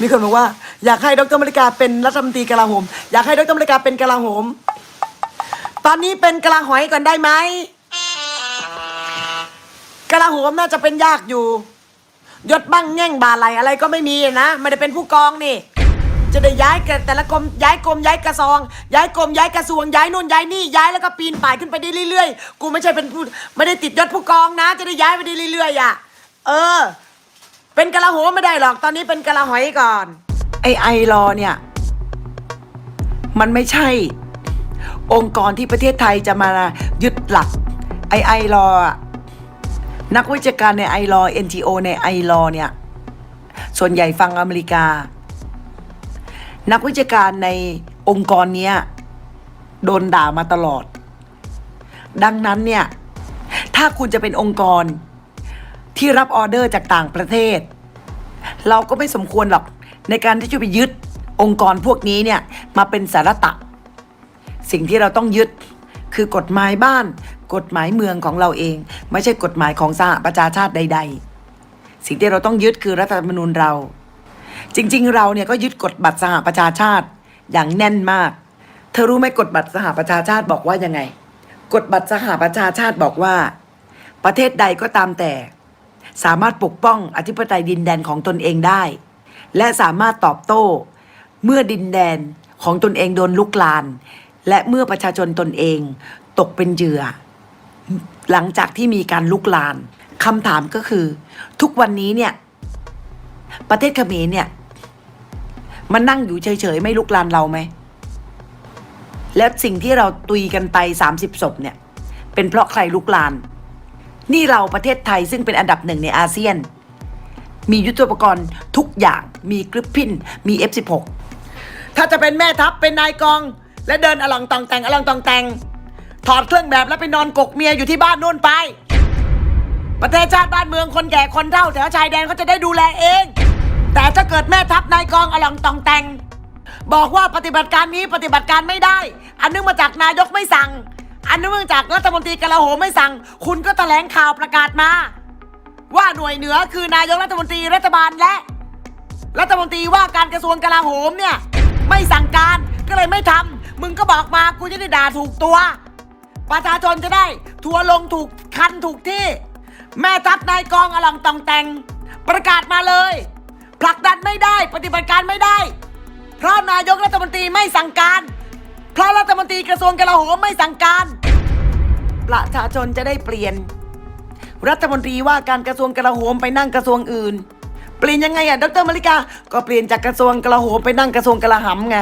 มีคนบอกว่าอยากให้ดรมริกาเป็นรัฐมนตรีกลาโหม อยากให้ดรมริกาเป็นกลาโหม ตอนนี้เป็นกลาหอยก่อนได้ไหมกลาโหมน่าจะเป็นยากอยู่ ยศบ้างแง่งบาไหลอะไรก็ไม่มีนะไม่ได้เป็นผู้กองนี่ จะได้ย้ายกันแต่ละกรมย้ายกรมย้ายกระทรวง ย้ายกรมย้ายกระทรวงย้ายนู่นย้ายนี่ย้ายแล้วก็ปีนป่ายขึ้นไปได้เรื่อยๆ กูไม่ใช่เป็นผู้ไม่ได้ติดยศผู้กองนะ จะได้ย้ายไปได้เรื่อยๆอะ เออ เป็นกะละโหมไม่ได้หรอกตอนนี้เป็นกะละหอยก่อน ไอไอรอเนี่ย มันไม่ใช่ องค์กรที่ประเทศไทยจะมายึดหลัก ไอไอรออะนักวิชาการในไอรอ NGO ในไอรอเนี่ย ส่วนใหญ่ฟังอเมริกา นักวิชาการในองค์กรเนี้ยโดนด่ามาตลอด ดังนั้นเนี่ย ถ้าคุณจะเป็นองค์กร ที่รับออเดอร์จากต่างประเทศ เราก็ไม่สมควรหรอกในการที่จะไปยึดองค์กรพวกนี้เนี่ยมาเป็นสาระตะ สิ่งที่เราต้องยึดคือกฎหมายบ้าน กฎหมายเมืองของเราเอง ไม่ใช่กฎหมายของสหประชาชาติใด ๆ สิ่งที่เราต้องยึดคือรัฐธรรมนูญเรา จริงๆ เราเนี่ยก็ยึดกฎบัตรสหประชาชาติอย่างแน่นมาก เธอรู้ไหมกฎบัตรสหประชาชาติบอกว่ายังไง กฎบัตรสหประชาชาติบอกว่า ประเทศใดก็ตามแต่ สามารถปกป้องอธิปไตยดินแดนของตนเองได้ และสามารถตอบโต้ เมื่อดินแดนของตนเองโดนลุกลาน และเมื่อประชาชนตนเองตกเป็นเหยื่อ หลังจากที่มีการลุกลานคำถามก็คือ ทุกวันนี้เนี่ย ประเทศเขมรเนี่ย มันนั่งอยู่เฉยๆ ไม่ลุกลานเราไหม แล้วสิ่งที่เราตุยกันไปสามสิบศพเนี่ย เป็นเพราะใครลุกลาน นี่เราประเทศไทยซึ่งเป็นอันดับหนึ่งในอาเซียน มียุทธปกรณ์ทุกอย่างมีกริปพินมี F16 ถ้าจะเป็นแม่ทัพเป็นนายกอง และเดินอลองตองแตงอลองตองแตงถอดเครื่องแบบแล้วไปนอนกกเมียอยู่ที่บ้านนู่นไป ประเทศชาติบ้านเมืองคนแก่คนเฒ่าแถวชายแดนเขาจะได้ดูแลเอง แต่ถ้าเกิดแม่ทัพนายกองอลองตองแตงบอกว่าปฏิบัติการนี้ปฏิบัติการไม่ได้ อันนึงมาจากนายกไม่สั่ง อันนึงมาจากรัฐมนตรีกลาโหมไม่สั่ง คุณก็แถลงข่าวประกาศมา ว่าหน่วยเหนือคือนายกรัฐมนตรีรัฐบาลและ รัฐมนตรีว่าการกระทรวงกลาโหมเนี่ย ไม่สั่งการก็เลยไม่ทำมึงก็บอกมากูจะได้ด่าถูกตัว ประชาชนจะได้ ทัวลงถูกคันถูกที่ แม่ทัพนายกองอลังตองแต่ง ประกาศมาเลย ผลักดันไม่ได้ปฏิบัติการไม่ได้ เพราะนายกรัฐมนตรีไม่สั่งการ เพราะรัฐมนตรีกระทรวงกลาโหมไม่สั่งการ ประชาชนจะได้เปลี่ยน รัฐมนตรีว่าการกระทรวงกลาโหมไปนั่งกระทรวงอื่น เปลี่ยนยังไงอะดรมาริกา ก็เปลี่ยนจากกระทรวงกลาโหมไปนั่งกระทรวงกลาหำไง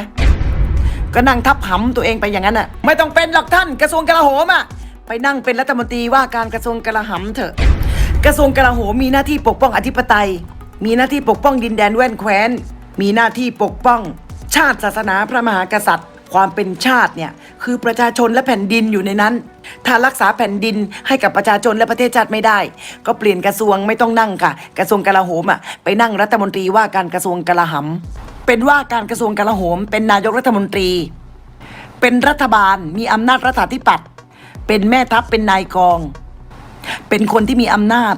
ก็นั่งทับหำตัวเองไปอย่างนั้นอะไม่ต้องเป็นหรอกท่านกระทรวงกลาโหมอะไปนั่งเป็นรัฐมนตรีว่าการกระทรวงกลาหำเถอะ กระทรวงกลาโหมมีหน้าที่ปกป้องอธิปไตย มีหน้าที่ปกป้องดินแดนแว่นแคว้น มีหน้าที่ปกป้อง ชาติศาสนาพระมหากษัตริย์ ความเป็นชาติเนี่ยคือประชาชนและแผ่นดินอยู่ในนั้น ถ้ารักษาแผ่นดินให้กับประชาชนและประเทศชาติไม่ได้ ก็เปลี่ยนกระทรวงไม่ต้องนั่งค่ะ กระทรวงกลาโหมอะไปนั่งรัฐมนตรีว่าการกระทรวงกลาหำเป็นว่าการกระทรวงกลาโหม เป็นนายกรัฐมนตรี เป็นรัฐบาลมีอำนาจรัฐาธิปัตย์เป็นแม่ทัพเป็นนายกอง เป็นคนที่มีอำนาจ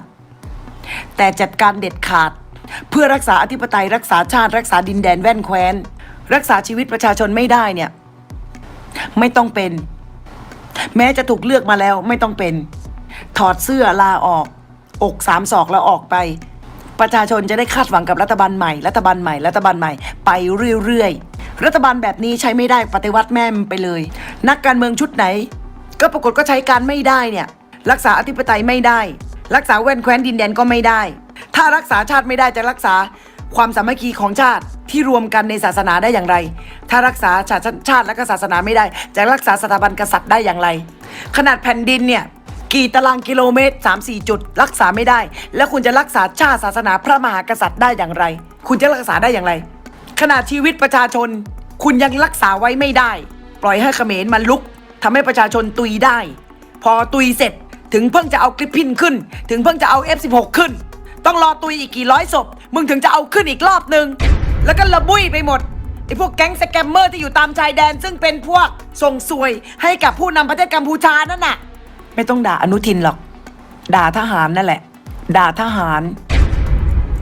แต่จัดการเด็ดขาด เพื่อรักษาอธิปไตยรักษาชาติ รักษาดินแดนแว่นแคว้น รักษาชีวิตประชาชนไม่ได้เนี่ย ไม่ต้องเป็น แม้จะถูกเลือกมาแล้วไม่ต้องเป็น ถอดเสื้อลาออก อกสามศอกแล้วออกไป ประชาชนจะได้คาดหวังกับรัฐบาลใหม่ รัฐบาลใหม่ รัฐบาลใหม่ ไปเรื่อยๆ รัฐบาลแบบนี้ใช้ไม่ได้ปฏิวัติแม่มไปเลย นักการเมืองชุดไหน ก็ปรากฏก็ใช้การไม่ได้เนี่ย รักษาอธิปไตยไม่ได้ รักษาแว่นแคว้นดินแดนก็ไม่ได้ ถ้ารักษาชาติไม่ได้จะรักษา ความสามัคคีของชาติที่รวมกันในศาสนาได้อย่างไร ถ้ารักษาชาติชาติและก็ศาสนาไม่ได้ จะรักษาสถาบันกษัตริย์ได้อย่างไร ขนาดแผ่นดินเนี่ยกี่ตารางกิโลเมตร 3-4 จุด รักษาไม่ได้ แล้วคุณจะรักษาชาติศาสนาพระมหากษัตริย์ได้อย่างไร คุณจะรักษาได้อย่างไร ขนาดชีวิตประชาชน คุณยังรักษาไว้ไม่ได้ ปล่อยให้เขมรมันลุกทำให้ประชาชนตุยได้ พอตุยเสร็จถึงเพิ่งจะเอาคลิปพินขึ้น ถึงเพิ่งจะเอา F16 ขึ้น ต้องรอตุยอีกกี่ร้อยศพ มึงถึงจะเอาขึ้นอีกรอบหนึ่งแล้วก็ระบุยไปหมดไอ้พวกแก๊งสแกมเมอร์ที่อยู่ตามชายแดน ซึ่งเป็นพวกส่งสวยให้กับผู้นำประเทศกัมพูชานั่นน่ะ ไม่ต้องด่าอนุทินหรอก ด่าทหารนั่นแหละ ด่าทหาร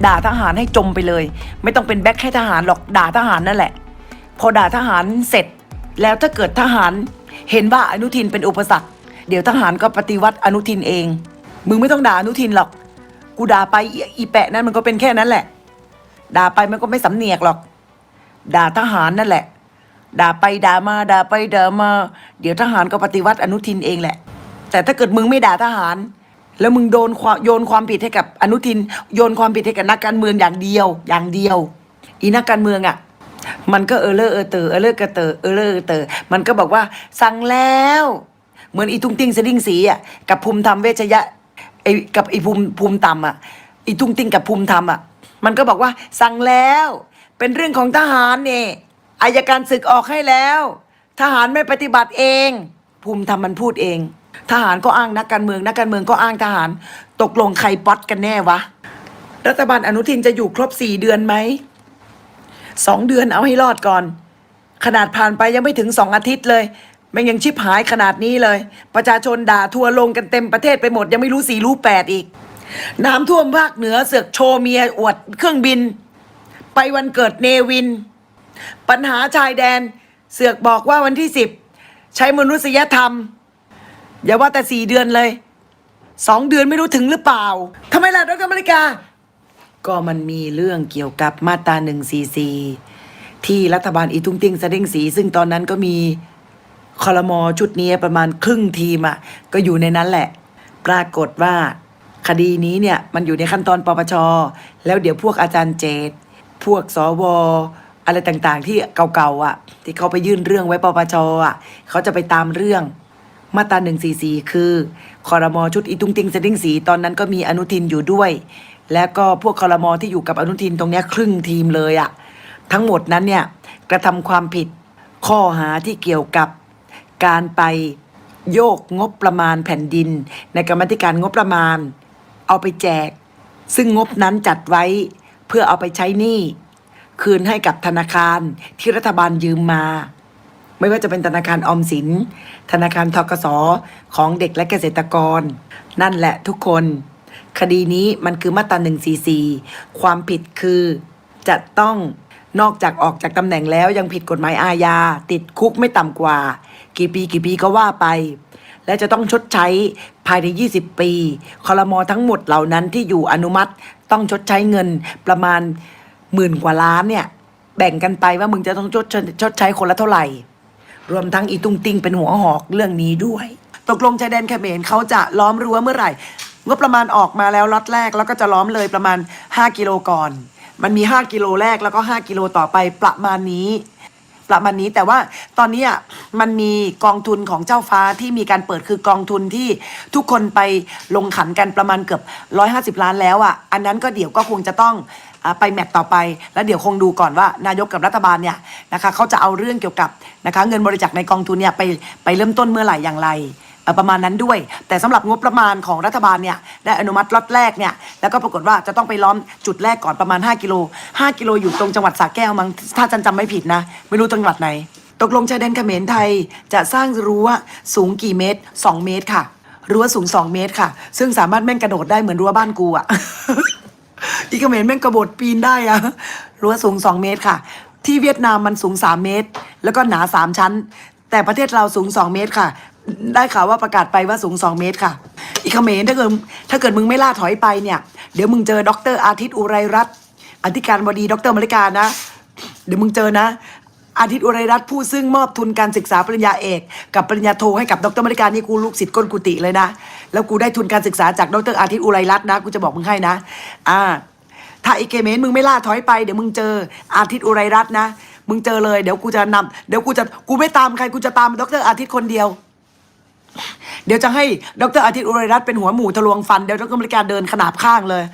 ด่าทหารให้จมไปเลย ไม่ต้องเป็นแบ็คให้ทหารหรอกด่าทหารนั่นแหละ พอด่าทหารเสร็จ แล้วถ้าเกิดทหาร เห็นว่าอนุทินเป็นอุปสรรค เดี๋ยวทหารก็ปฏิวัติอนุทินเอง มึงไม่ต้องด่าอนุทินหรอก กูด่าไปอีอีแปะนั้นมันก็เป็นแค่นั้นแหละ ด่าไปมันก็ไม่สำเนียกหรอก ด่าทหารนั่นแหละ ด่าไปด่ามาด่าไปด่ามา เดี๋ยวทหารก็ปฏิวัติอนุทินเองแหละ แต่ถ้าเกิดมึงไม่ด่าทหาร แล้วมึงโดนความโยนความผิดให้กับอนุทิน โยนความผิดให้กับนักการเมืองอย่างเดียว อย่างเดียว อีนักการเมืองอะมันก็เออเลอเออเตอเออเลอกระเตอเออเลอเออเตอมันก็บอกว่าสั่งแล้ว เหมือนอีตุ้งติ้งสดิ้งสีอะกับภูมิธรรมเวชยะ ไอ้กับไอ้ภูมิภูมิต่ำอะไอีตุ้งติ้งกับภูมิธรรมอะมันก็บอกว่าสั่งแล้ว เป็นเรื่องของทหารเนี่ยอายการศึกออกให้แล้ว ทหารไม่ปฏิบัติเอง ภูมิธรรมมันพูดเอง ทหารก็อ้างนักการเมืองนักการเมืองก็อ้างทหาร ตกลงใครป๊อตกันแน่วะรัฐบาลอนุทินจะอยู่ครบสี่เดือนไหมสองเดือนเอาให้รอดก่อน ขนาดผ่านไปยังไม่ถึงสองอาทิตย์เลย แม่งยังชิบหายขนาดนี้เลย ประชาชนด่าทัวลงกันเต็มประเทศไปหมด ยังไม่รู้สี่รู้แปดอีก น้ำท่วมภาคเหนือเสือกโชว์เมียอวดเครื่องบิน ไปวันเกิดเนวิน ปัญหาชายแดน เสือกบอกว่าวันที่สิบใช้มนุษยธรรม อย่าว่าแต่สี่เดือนเลยสองเดือนไม่รู้ถึงหรือเปล่าทำไมล่ะดรอเมริกา ก็มันมีเรื่องเกี่ยวกับมาตราหนึ่งซีซีที่รัฐบาลอีตุ้งติ้งสะเด้งสี ซึ่งตอนนั้นก็มี คอรมอชุดนี้ประมาณครึ่งทีมอะ่ะก็อยู่ในนั้นแหละ ปรากฏว่า คดีนี้เนี่ยมันอยู่ในขั้นตอนปปช แล้วเดี๋ยวพวกอาจารย์เจต พวกสวอะไรต่างๆ ที่เก่าๆอะ ที่เขาไปยื่นเรื่องไว้ปปชอะ เขาจะไปตามเรื่อง มาตราหนึ่งสี่สี่คือคอรมอชุดอีตุ้งติงสดิ้งสีตอนนั้นก็มีอนุทินอยู่ด้วย แล้วก็พวกคอรมอที่อยู่กับอนุทินตรงเนี้ยครึ่งทีมเลยอะทั้งหมดนั้นเนี่ยกระทำความผิดข้อหาที่เกี่ยวกับ การไปโยกงบประมาณแผ่นดิน ในกรรมธิการงบประมาณ เอาไปแจก ซึ่งงบนั้นจัดไว้เพื่อเอาไปใช้หนี้คืนให้กับธนาคารที่รัฐบาลยืมมา ไม่ว่าจะเป็นธนาคารออมสิน ธนาคารทกสของเด็กและเกษตรกร นั่นแหละทุกคน คดีนี้มันคือมาตรา144 ความผิดคือจะต้องนอกจากออกจากตำแหน่งแล้วยังผิดกฎหมายอาญาติดคุกไม่ต่ำกว่า กี่ปีกี่ปีก็ว่าไป และจะต้องชดใช้ภายใน 20 ปีคอรมอทั้งหมดเหล่านั้นที่อยู่อนุมัติต้องชดใช้เงินประมาณหมื่นกว่าล้านเนี่ยแบ่งกันไปว่ามึงจะต้องชดชดใช้คนละเท่าไหร่ รวมทั้งอีตุงติงเป็นหัวหอกเรื่องนี้ด้วย ตกลงชายแดนเขมรเขาจะล้อมรั้วเมื่อไหร่งบประมาณออกมาแล้วล็อตแรกแล้วก็จะล้อมเลยประมาณ 5 กิโลก่อน มันมี 5 กิโลแรกแล้วก็ 5 กิโลต่อไปประมาณนี้ ประมาณนี้แต่ว่าตอนนี้มันมีกองทุนของเจ้าฟ้าที่มีการเปิดคือกองทุนที่ทุกคนไปลงขันกันประมาณเกือบ 150 ล้านแล้วอะอันนั้นก็เดี๋ยวก็คงจะต้องไปแมตต์ต่อไป แล้วเดี๋ยวคงดูก่อนว่านายกกับรัฐบาลเนี่ยนะคะเขาจะเอาเรื่องเกี่ยวกับนะคะเงินบริจาคในกองทุนเนี่ยไปไปเริ่มต้นเมื่อไหร่อย่างไร ประมาณนั้นด้วย แต่สำหรับงบประมาณของรัฐบาลเนี่ยได้อนุมัติล็อตแรกเนี่ยแล้วก็ปรากฏว่าจะต้องไปล้อมจุดแรกก่อนประมาณ 5 กิโล 5 กิโลอยู่ตรงจังหวัดสระแก้วมั้งถ้าจันจำไม่ผิดนะ ไม่รู้จังหวัดไหน ตกลงชายแดนเขมรไทยจะสร้างรั้วสูงกี่เมตร 2 เมตรค่ะ รั้วสูง 2 เมตรค่ะ ซึ่งสามารถแม่งกระโดดได้เหมือนรั้วบ้านกูอะอีเขมรแม่งกระโดดปีนได้อะรั้วสูง 2 เมตรค่ะ ที่เวียดนามมันสูง 3 เมตร แล้วก็หนา 3 ชั้น แต่ประเทศเราสูง 2 เมตรค่ะ ได้ข่าวว่าประกาศไปว่าสูง2เมตรค่ะ อีกเขมรถ้าเกิดถ้าเกิดมึงไม่ล่าถอยไปเนี่ย เดี๋ยวมึงเจอดรอาทิตย์อุไรรัตน์อธิการบดีดรมริกานะ เดี๋ยวมึงเจอนะ อาทิตย์อุไรรัตน์ผู้ซึ่งมอบทุนการศึกษาปริญญาเอก กับปริญญาโทให้กับดรมริกานี่กูลูกศิษย์ก้นกุฏิเลยนะ แล้วกูได้ทุนการศึกษาจากดรอาทิตย์อุไรรัตน์นะกูจะบอกมึงให้นะ อ่า ถ้าอีเกเมนมึงไม่ล่าถอยไปเดี๋ยวมึงเจออาทิตย์อุไรรัตน์นะ มึงเจอเลยเดี๋ยวกูจะนำเดี๋ยวกูจะกูไม่ตามใครกูจะตามดรอาทิตย์คนเดียว เดี๋ยวจะให้ดรอาทิตย์อุไรรัตน์เป็นหัวหมูทะลวงฟัน เดี๋ยวดรมริการเดินขนาบข้างเลย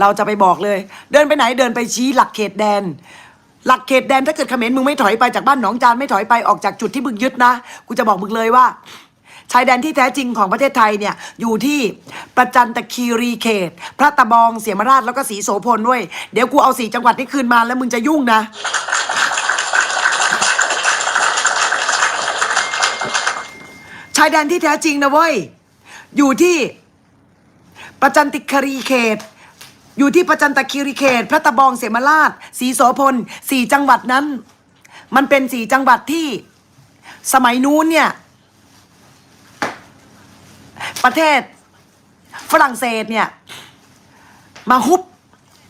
เราจะไปบอกเลย เดินไปไหนเดินไปชี้หลักเขตแดน หลักเขตแดนถ้าเกิดเขมรมึงไม่ถอยไปจากบ้านหนองจานไม่ถอยไปออกจากจุดที่มึงยึดนะ กูจะบอกมึงเลยว่าชายแดนที่แท้จริงของประเทศไทยเนี่ยอยู่ที่ประจันตคีรีเขต พระตะบองเสียมราชแล้วก็สีโสพลด้วย เดี๋ยวกูเอาสีจังหวัดนี้คืนมาแล้วมึงจะยุ่งนะายแดนที่แท้จริงนะเว้ย อยู่ที่ประจันติครีเขต อยู่ที่ประจันตคีรีเขต พระตะบองเสมาราชศรีโสพลสี่จังหวัดนั้น มันเป็นสี่จังหวัดที่สมัยนู้นเนี่ย ประเทศฝรั่งเศสเนี่ย มาฮุบ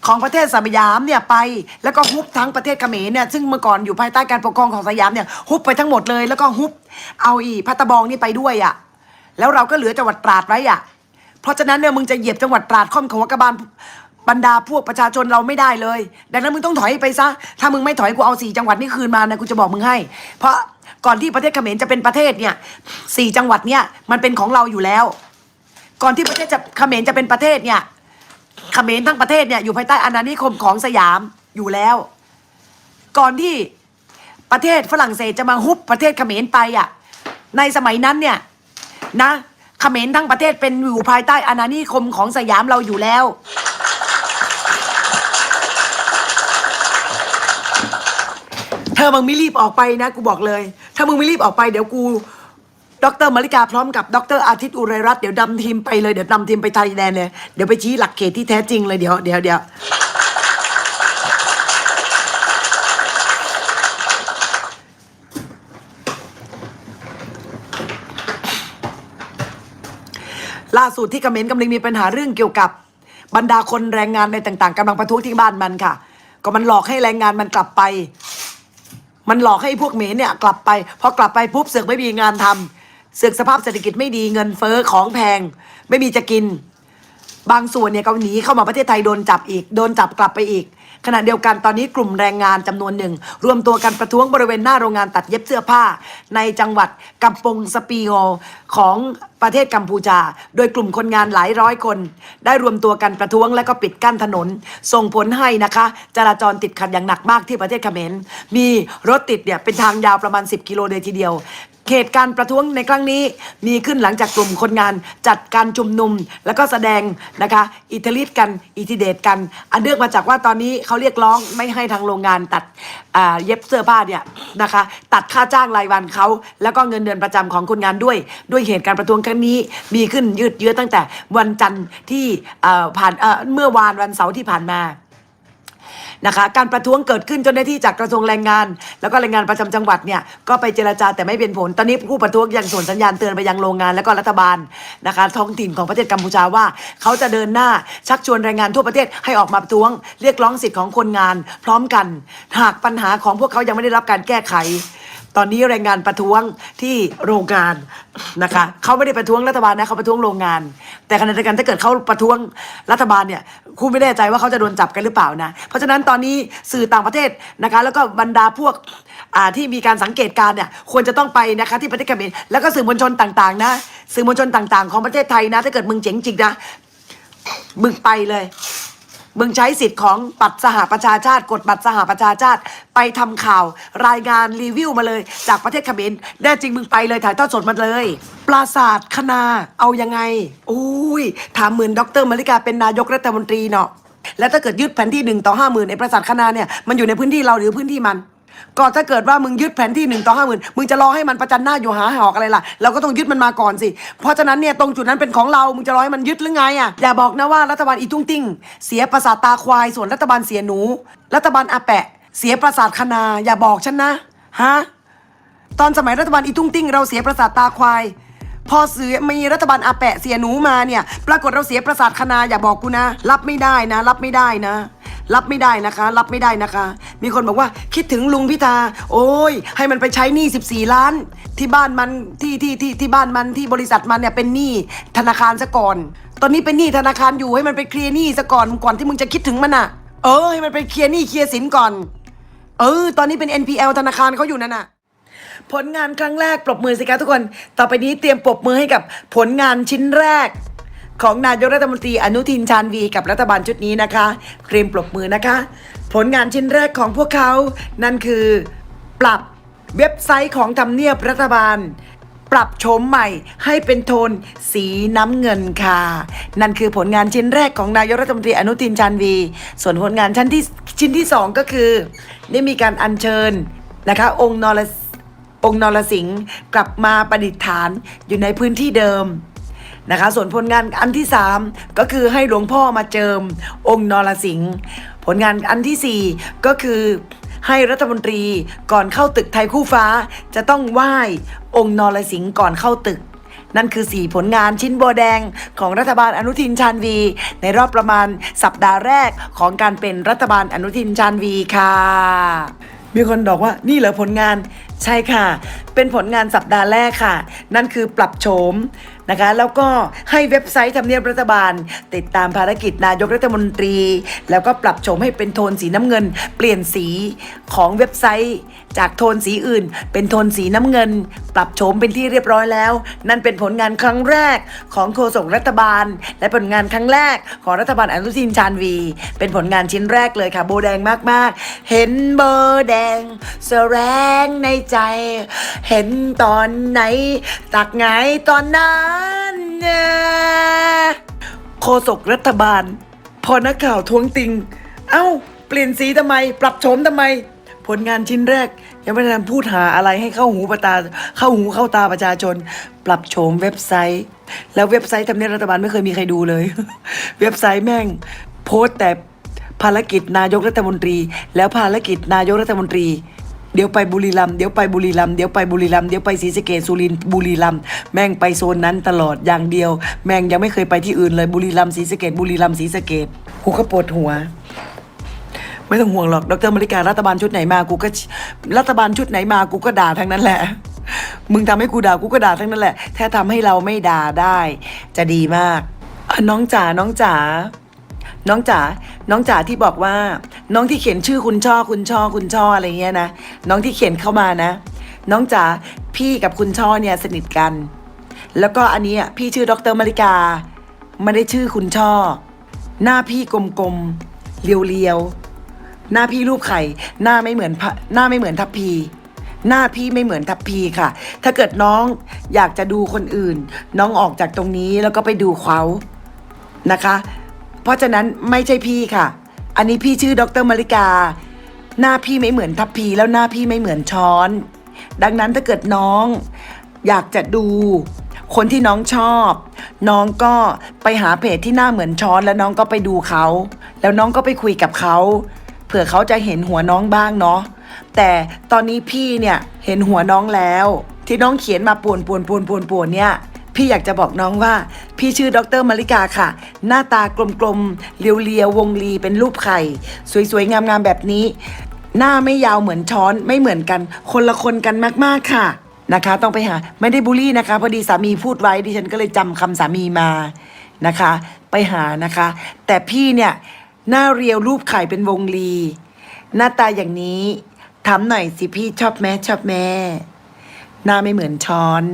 ของประเทศสยามเนี่ยไป แล้วก็ฮุบทั้งประเทศเขมรเนี่ยซึ่งเมื่อก่อนอยู่ภายใต้การปกครองของสยามเนี่ยฮุบไปทั้งหมดเลย แล้วก็ฮุบเอาอีพัตตบองนี่ไปด้วยอะ่ะแล้วเราก็เหลือจังหวัดตราดไว้อะ่ะเพราะฉะนั้นเนี่ยมึงจะเหยียบจังหวัดตราดค่อมขวกระบาลบรรดาพวกประชาชนเราไม่ได้เลย ดังนั้นมึงต้องถอยไปซะ ถ้ามึงไม่ถอยกูเอาสี่จังหวัดนี้คืนมานะกูจะบอกมึงให้ เพราะก่อนที่ประเทศเขมรจะเป็นประเทศเนี่ยสี่จังหวัดเนี่ยมันเป็นของเราอยู่แล้ว ก่อนที่ประเทศจะเขมรจะเป็นประเทศเนี่ย เขมรทั้งประเทศเนี่ยอยู่ภายใต้อาณานิคมของสยามอยู่แล้ว ก่อนที่ประเทศฝรั่งเศสจะมาฮุบประเทศเขมรไปอะในสมัยนั้นเนี่ยนะเขมรทั้งประเทศเป็นอยู่ภายใต้อาณานิคมของสยามเราอยู่แล้ว เธอมึงไม่รีบออกไปนะ กูบอกเลย ถ้ามึงไม่รีบออกไปเดี๋ยวกู ดรมาริกาพร้อมกับดรอาทิตย์อุไรรัตน์เดี๋ยวนำทีมไปเลยเดี๋ยวนำทีมไปไทยแลนด์เลยเดี๋ยวไปชี้หลักเขตที่แท้จริงเลยเดี๋ยวเดี๋ยวเดี๋ยวล่าสุดที่กเมรกำลังมีปัญหาเรื่องเกี่ยวกับบรรดาคนแรงงานในต่างๆกำลังประท้วงที่บ้านมันค่ะ ก็มันหลอกให้แรงงานมันกลับไป มันหลอกให้พวกเมนเนี่ยกลับไปพอกลับไปปุ๊บเสือกไม่มีงานทำ เสือกสภาพเศรษฐกิจไม่ดีเงินเฟ้อของแพง ไม่มีจะกิน บางส่วนเนี่ยก็หนีเข้ามาประเทศไทยโดนจับอีก โดนจับกลับไปอีก ขณะเดียวกันตอนนี้กลุ่มแรงงานจำนวนหนึ่ง รวมตัวกันประท้วงบริเวณหน้าโรงงานตัดเย็บเสื้อผ้า ในจังหวัดกัมปงสปีโงของประเทศกัมพูชา โดยกลุ่มคนงานหลายร้อยคน ได้รวมตัวกันประท้วงและก็ปิดกั้นถนน ส่งผลให้นะคะ จราจรติดขัดอย่างหนักมากที่ประเทศเขมร มีรถติดเนี่ยเป็นทางยาวประมาณ 10 กิโลเลยทีเดียว เหตุการณ์ประท้วงในครั้งนี้มีขึ้นหลังจากกลุ่มคนงานจัดการชุมนุมแล้วก็แสดงนะคะอิทธิฤทธิ์กันอิทธิเดชกัน อันเนื่องมาจากว่าตอนนี้เขาเรียกร้องไม่ให้ทางโรงงานตัดเย็บเสื้อผ้าเนี่ยนะคะตัดค่าจ้างรายวันเขาแล้วก็เงินเดือนประจำของคนงานด้วย ด้วยเหตุการณ์ประท้วงครั้งนี้ มีขึ้นยืดเยื้อตั้งแต่วันจันทร์ที่ผ่านเเมื่อวานวันเสาร์ที่ผ่านมา นะคะ การประท้วงเกิดขึ้นเจ้าหน้าที่จากกระทรวงแรงงาน แล้วก็แรงงานประจำจังหวัดเนี่ยก็ไปเจรจาแต่ไม่เป็นผล ตอนนี้ผู้ประท้วงยังส่งสัญญาณเตือนไปยังโรงงานแล้วก็รัฐบาลนะคะ ท้องถิ่นของประเทศกัมพูชาว่า เขาจะเดินหน้าชักชวนแรงงานทั่วประเทศให้ออกมาประท้วง เรียกร้องสิทธิ์ของคนงาน พร้อมกัน หากปัญหาของพวกเขายังไม่ได้รับการแก้ไข ตอนนี้แรงงานประท้วงที่โรงงานนะคะเขาไม่ได้ประท้วงรัฐบาลนะเขาประท้วงโรงงาน แต่ขณะเดียวกันถ้าเกิดเขาประท้วงรัฐบาลเนี่ยครูไม่แน่ใจว่าเขาจะโดนจับกันหรือเปล่านะ เพราะฉะนั้นตอนนี้สื่อต่างประเทศนะคะ แล้วก็บรรดาพวกที่มีการสังเกตการเนี่ยควรจะต้องไปนะคะที่ประเทศเขมรแล้วก็สื่อมวลชนต่างๆนะสื่อมวลชนต่างๆ ของประเทศไทยนะ ถ้าเกิดมึงเจ๋งจริงนะมึงไปเลย มึงใช้สิทธิ์ของบัตรสหประชาชาติ กดบัตรสหประชาชาติ ไปทำข่าวรายงานรีวิวมาเลย จากประเทศเขมรแน่จริงมึงไปเลยถ่ายทอดสดมาเลย ปราศาสตร์คณาเอายังไงอุ้ยถามหมื่นดรมาริกาเป็นนายกรัฐมนตรีเนาะแล้วถ้าเกิดยึดแผนที่หนึ่งต่อห้าหมื่นในปราสาทคณาเนี่ยมันอยู่ในพื้นที่เราหรือพื้นที่มัน ก็ถ้าเกิดว่ามึงยึดแผนที่หนึ่งต่อห้าหมื่นมึงจะรอให้มันประจันหน้าอยู่หาหอกอะไรล่ะ เราก็ต้องยึดมันมาก่อนสิ เพราะฉะนั้นเนี่ยตรงจุดนั้นเป็นของเรา มึงจะรอให้มันยึดหรือไงอะ อย่าบอกนะว่ารัฐบาลอีตุ้งติ้ง เสียประสาทตาควาย ส่วนรัฐบาลเสียหนู รัฐบาลอาแปะ เสียประสาทคณาอย่าบอกฉันนะ ฮะ ตอนสมัยรัฐบาลอีตุ้งติ้ง เราเสียประสาทตาควาย พอเสือมีรัฐบาลอาแปะเสียหนูมาเนี่ย ปรากฏเราเสียประสาทคณาอย่าบอกกูนะ รับไม่ได้นะ รับไม่ได้นะ รับไม่ได้นะคะ รับไม่ได้นะคะ มีคนบอกว่าคิดถึงลุงพิธา โอ้ย ให้มันไปใช้หนี้14 ล้าน ที่บ้านมันที่ที่ที่ที่บ้านมันที่บริษัทมันเนี่ยเป็นหนี้ธนาคารซะก่อน ตอนนี้เป็นหนี้ธนาคารอยู่ให้มันไปเคลียร์หนี้ซะก่อนก่อนที่มึงจะคิดถึงมันอะ เออ ให้มันไปเคลียร์หนี้เคลียร์สินก่อน เออ ตอนนี้เป็น NPL ธนาคารเขาอยู่นั่นน่ะผลงานครั้งแรกปรบมือสิคะทุกคน ต่อไปนี้เตรียมปรบมือให้กับผลงานชิ้นแรก ของนายกรัฐมนตรีอนุทินชาญวีกับรัฐบาลชุดนี้นะคะเตรียมปรบมือนะคะ ผลงานชิ้นแรกของพวกเขา นั่นคือปรับเว็บไซต์ของทำเนียบรัฐบาล ปรับโฉมใหม่ให้เป็นโทนสีน้ำเงินค่ะ นั่นคือผลงานชิ้นแรกของนายกรัฐมนตรีอนุทินชาญวี ส่วนผลงานชั้นที่ชิ้นที่สองก็คือได้มีการอัญเชิญนะคะ องค์นรองค์นรสิงห์กลับมาประดิษฐานอยู่ในพื้นที่เดิม นะคะ ส่วนผลงานอันที่ 3 ก็คือให้หลวงพ่อมาเจิม องค์นรสิงห์ผลงานอันทีสี่ 4 ก็คือให้รัฐมนตรีก่อนเข้าตึกไทยคู่ฟ้า จะต้องไหว้องค์นรสิงห์ก่อนเข้าตึก นั่นคือ 4 ผลงานชิ้นโบแดงของรัฐบาลอนุทินชาญวี ในรอบประมาณสัปดาห์แรกของการเป็นรัฐบาลอนุทินชาญวีค่ะ มีคนบอกว่านี่เหรอผลงาน ใช่ค่ะ เป็นผลงานสัปดาห์แรกค่ะ นั่นคือปรับโฉมนะคะ แล้วก็ให้เว็บไซต์ทำเนียบรัฐบาล ติดตามภารกิจนายกรัฐมนตรี แล้วก็ปรับโฉมให้เป็นโทนสีน้ำเงิน เปลี่ยนสีของเว็บไซต์ จากโทนสีอื่น เป็นโทนสีน้ำเงิน ปรับโฉมเป็นที่เรียบร้อยแล้ว นั่นเป็นผลงานครั้งแรกของโฆษกรัฐบาล และผลงานครั้งแรกของรัฐบาลอนุทินชาญวี เป็นผลงานชิ้นแรกเลยค่ะ โบแดงมากๆ เห็นเบอร์แดงแสแรงในใจ เห็นตอนไหน ตักไงตอนนั้นนะโฆษกรัฐบาล พอนักข่าวท้วงติง เอ้า เปลี่ยนสีทำไม ปรับโฉมทำไม ผลงานชิ้นแรก ยังไม่ทันพูดหาอะไรให้เข้าหูประตาเข้าหูเข้าตาประชาชน ปรับโฉมเว็บไซต์ แล้วเว็บไซต์ทำเนียบรัฐบาลไม่เคยมีใครดูเลย เว็บไซต์แม่ง โพสต์แต่ภารกิจนายกรัฐมนตรี แล้วภารกิจนายกรัฐมนตรี เดี๋ยวไปบุรีรัมย์เดี๋ยวไปบุรีรัมย์เดี๋ยวไปบุรีรัมย์เดี๋ยวไปศรีสะเกษสุรินทร์บุรีรัมย์แม่งไปโซนนั้นตลอดอย่างเดียว แม่งยังไม่เคยไปที่อื่นเลยบุรีรัมย์ศรีสะเกษบุรีรัมย์ศรีสะเกษกูก็ปวดหัว ไม่ต้องห่วงหรอกดรมริการัฐบาลชุดไหนมากูก็รัฐบาลชุดไหนมากูก็ด่าทั้งนั้นแหละมึงทำให้กูด่ากูก็ด่าทั้งนั้นแหละถ้าทำให้เราไม่ด่าได้ จะดีมากน้องจ๋าน้องจ๋าน้องจ๋า น้องจ๋าที่บอกว่า น้องที่เขียนชื่อคุณช่อคุณช่อคุณช่ออะไรเงี้ยนะน้องที่เขียนเข้ามานะ น้องจ๋าพี่กับคุณช่อเนี่ยสนิทกัน แล้วก็อันนี้อะพี่ชื่อดรมริกาไม่ได้ชื่อคุณช่อ หน้าพี่กลมๆเรียวๆหน้าพี่รูปไข่หน้าไม่เหมือนหน้าไม่เหมือนทัพพีหน้าพี่ไม่เหมือนทัพพีค่ะ ถ้าเกิดน้องอยากจะดูคนอื่น น้องออกจากตรงนี้แล้วก็ไปดูเขานะคะ เพราะฉะนั้นไม่ใช่พี่ค่ะ อันนี้พี่ชื่อดรมาริกา หน้าพี่ไม่เหมือนทัพพีแล้วหน้าพี่ไม่เหมือนช้อน ดังนั้นถ้าเกิดน้อง อยากจะดูคนที่น้องชอบ น้องก็ไปหาเพจที่หน้าเหมือนช้อนแล้วน้องก็ไปดูเขา แล้วน้องก็ไปคุยกับเขาเผื่อเขาจะเห็นหัวน้องบ้างเนาะแต่ตอนนี้พี่เนี่ยเห็นหัวน้องแล้ว ที่น้องเขียนมาป่วนป่วนป่วนป่วนป่วนเนี่ย พี่อยากจะบอกน้องว่า พี่ชื่อดรมาริกาค่ะ หน้าตากลมๆเรียวๆวงรีเป็นรูปไข่ สวยๆ งามๆ แบบนี้ หน้าไม่ยาวเหมือนช้อนไม่เหมือนกัน คนละคนกันมากๆค่ะนะคะ ต้องไปหาไม่ได้บูลลี่นะคะ พอดีสามีพูดไว้ดิฉันก็เลยจำคำสามีมานะคะ ไปหานะคะ แต่พี่เนี่ยหน้าเรียวรูปไข่เป็นวงรีหน้าตาอย่างนี้ถามหน่อยสิพี่ชอบแม่ชอบแม่ หน้าไม่เหมือนช้อน